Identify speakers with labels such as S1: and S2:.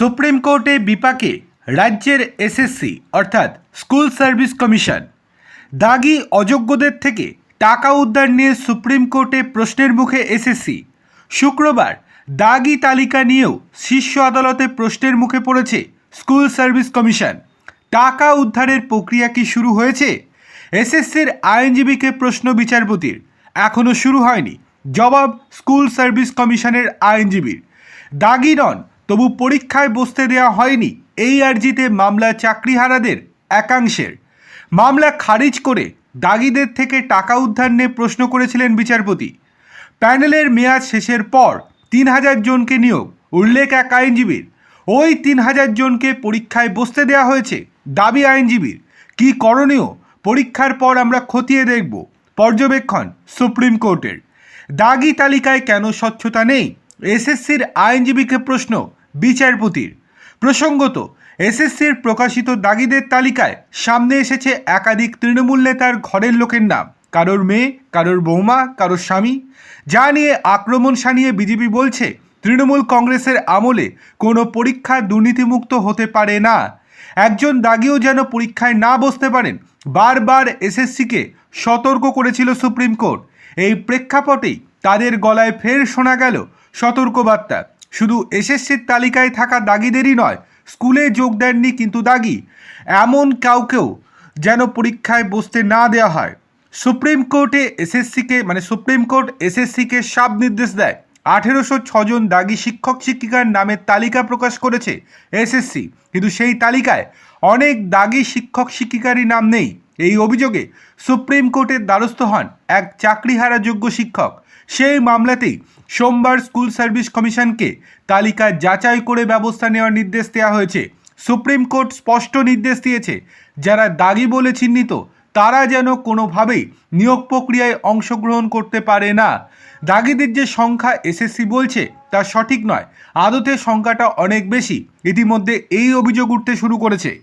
S1: Supreme কোর্টে বিপাকে রাজ্যের এসএসসি, অর্থাৎ স্কুল সার্ভিস কমিশন। দাগি অযোগ্যদের থেকে টাকা উদ্ধার নিয়ে সুপ্রিম কোর্টে প্রশ্নের মুখে এসএসসি। শুক্রবার দাগি তালিকা নিয়েও শীর্ষ আদালতে প্রশ্নের মুখে পড়েছে স্কুল সার্ভিস কমিশন। টাকা উদ্ধারের প্রক্রিয়া কি শুরু হয়েছে? এসএসসির আইনজীবীকে প্রশ্ন বিচারপতির। এখনও শুরু হয়নি। জবাব স্কুল সার্ভিস কমিশনের আইনজীবীর। দাগি নন তবু পরীক্ষায় বসতে দেওয়া হয়নি এই আর্জিতে মামলা চাকরিহারাদের একাংশের। মামলা খারিজ করে দাগিদের থেকে টাকা উদ্ধার নিয়ে প্রশ্ন করেছিলেন বিচারপতি। প্যানেলের মেয়াদ শেষের পর তিন হাজার জনকে নিয়োগ, উল্লেখ এক আইনজীবীর। ওই তিন হাজার জনকে পরীক্ষায় বসতে দেওয়া হয়েছে দাবি আইনজীবীর। কি করণীয়? পরীক্ষার পর আমরা খতিয়ে দেখব, পর্যবেক্ষণ, সুপ্রিম কোর্টের। দাগি তালিকায় কেন স্বচ্ছতা নেই? এসএসসির আইনজীবীকে প্রশ্ন বিচারপতির। প্রসঙ্গত, এসএসসির প্রকাশিত দাগিদের তালিকায় সামনে এসেছে একাধিক তৃণমূল নেতার ঘরের লোকের নাম। কারোর মেয়ে, কারোর বৌমা, কারোর স্বামী। যা নিয়ে আক্রমণ সানিয়ে বিজেপি বলছে, তৃণমূল কংগ্রেসের আমলে কোনো পরীক্ষা দুর্নীতিমুক্ত হতে পারে না। একজন দাগিও যেন পরীক্ষায় না বসতে পারেন, বারবার এসএসসিকে সতর্ক করেছিল সুপ্রিম কোর্ট। এই প্রেক্ষাপটেই তাদের গলায় ফের শোনা গেল সতর্কবার্তা। শুধু এসএসসির তালিকায় থাকা দাগিদেরই নয়, স্কুলে যোগ দেননি কিন্তু দাগি। এমন কাউকেও যেন পরীক্ষায় বসতে না দেওয়া হয়। সুপ্রিম কোর্টে এসএসসিকে মানে সুপ্রিম কোর্ট এসএসসিকে সাব নির্দেশ দেয়। আঠেরোশো ছজন দাগি শিক্ষক শিক্ষিকার নামের তালিকা প্রকাশ করেছে এসএসসি। কিন্তু সেই তালিকায় অনেক দাগি শিক্ষক শিক্ষিকারই নাম নেই। এই অভিযোগে সুপ্রিম কোর্টের দ্বারস্থ হন এক চাকরিহারা যোগ্য শিক্ষক। সেই মামলাতেই সোমবার স্কুল সার্ভিস কমিশনকে তালিকা যাচাই করে ব্যবস্থা নেওয়ার নির্দেশ দেওয়া হয়েছে। সুপ্রিম কোর্ট স্পষ্ট নির্দেশ দিয়েছে, যারা দাগি বলে চিহ্নিত, তারা যেন কোনোভাবেই নিয়োগ প্রক্রিয়ায় অংশগ্রহণ করতে পারে না। দাগিদের যে সংখ্যা এসএসসি বলছে, তা সঠিক নয়। আদতে সংখ্যাটা অনেক বেশি। ইতিমধ্যে এই অভিযোগ উঠতে শুরু করেছে।